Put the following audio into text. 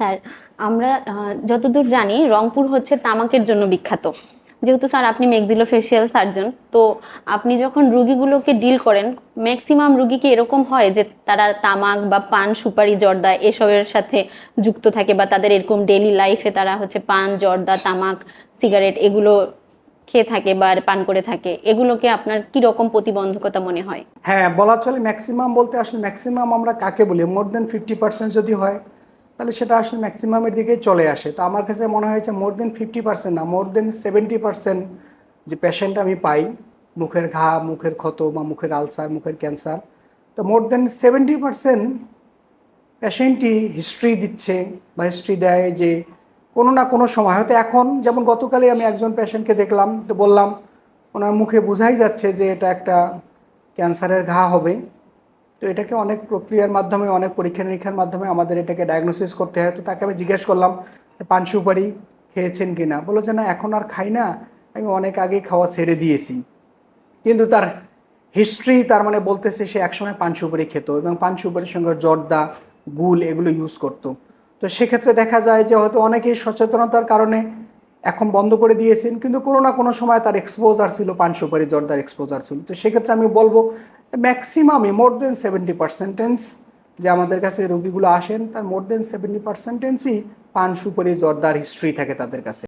Sir, আমরা যতদূর জানি রংপুর হচ্ছে তামাকের জন্য বিখ্যাত। যেহেতু স্যার, আপনি মেক্সিলোফেশিয়াল সার্জন, তো আপনি যখন রুগীগুলোকে ডিল করেন, ম্যাক্সিমাম রুগীকে এরকম হয় যে তারা তামাক বা পান, সুপারি, জর্দা এসবের সাথে যুক্ত থাকে বা তাদের এরকম ডেইলি লাইফে তারা হচ্ছে পান, জর্দা, তামাক সিগারেট এগুলো খেয়ে থাকে বা পান করে থাকে। এগুলোকে আপনার কি রকম প্রতিবন্ধকতা মনে হয়? হ্যাঁ বলা চলে ম্যাক্সিমাম বলতে আসলে ম্যাক্সিমাম আমরা কাকে বলি? মোর দেন ফিফটি পার্সেন্ট যদি হয় তাহলে সেটা আসলে ম্যাক্সিমামের দিকেই চলে আসে। তো আমার কাছে মনে হয়েছে মোর দেন ফিফটি পার্সেন্ট না মোর দেন সেভেন্টি পার্সেন্ট যে পেশেন্ট আমি পাই, মুখের ঘা, মুখের ক্ষত বা মুখের আলসার মুখের ক্যান্সার তো মোর দেন সেভেন্টি পার্সেন্ট পেশেন্টই হিস্ট্রি দিচ্ছে বা হিস্ট্রি দেয় যে কোনো না কোনো সময়। হয়তো এখন যেমন গতকালে আমি একজন পেশেন্টকে দেখলাম, তো বললাম, ওনার মুখে বোঝাই যাচ্ছে যে এটা একটা ক্যান্সারের ঘা হবে। তো এটাকে অনেক প্রক্রিয়ার মাধ্যমে, অনেক পরীক্ষা নিরীক্ষার মাধ্যমে আমাদের এটাকে ডায়াগনোসিস করতে হয়। তো তাকে আমি জিজ্ঞেস করলাম পান সুপারি খেয়েছেন কি না বলল যে, না, এখন আর খাই না। আমি অনেক আগেই খাওয়া ছেড়ে দিয়েছি। কিন্তু তার হিস্ট্রি তার মানে বলতেছে সে একসময় পান সুপারি খেত এবং পান সুপারির সঙ্গে জর্দা, গুল এগুলো ইউজ করতো। তো সেক্ষেত্রে দেখা যায় যে, হয়তো অনেকেই সচেতনতার কারণে এখন বন্ধ করে দিয়েছেন, কিন্তু কোনো না কোনো সময় তার এক্সপোজার ছিল, পান সুপারি, জর্দার এক্সপোজার ছিল। তো সেক্ষেত্রে আমি বলব ম্যাক্সিমামই মোর দেন সেভেন্টি পার্সেন্টেন্স যে আমাদের কাছে রোগীগুলো আসেন, তার মোর দেন সেভেন্টি পার্সেন্টেন্সই পান সুপারি জর্দার হিস্ট্রি থাকে তাদের কাছে।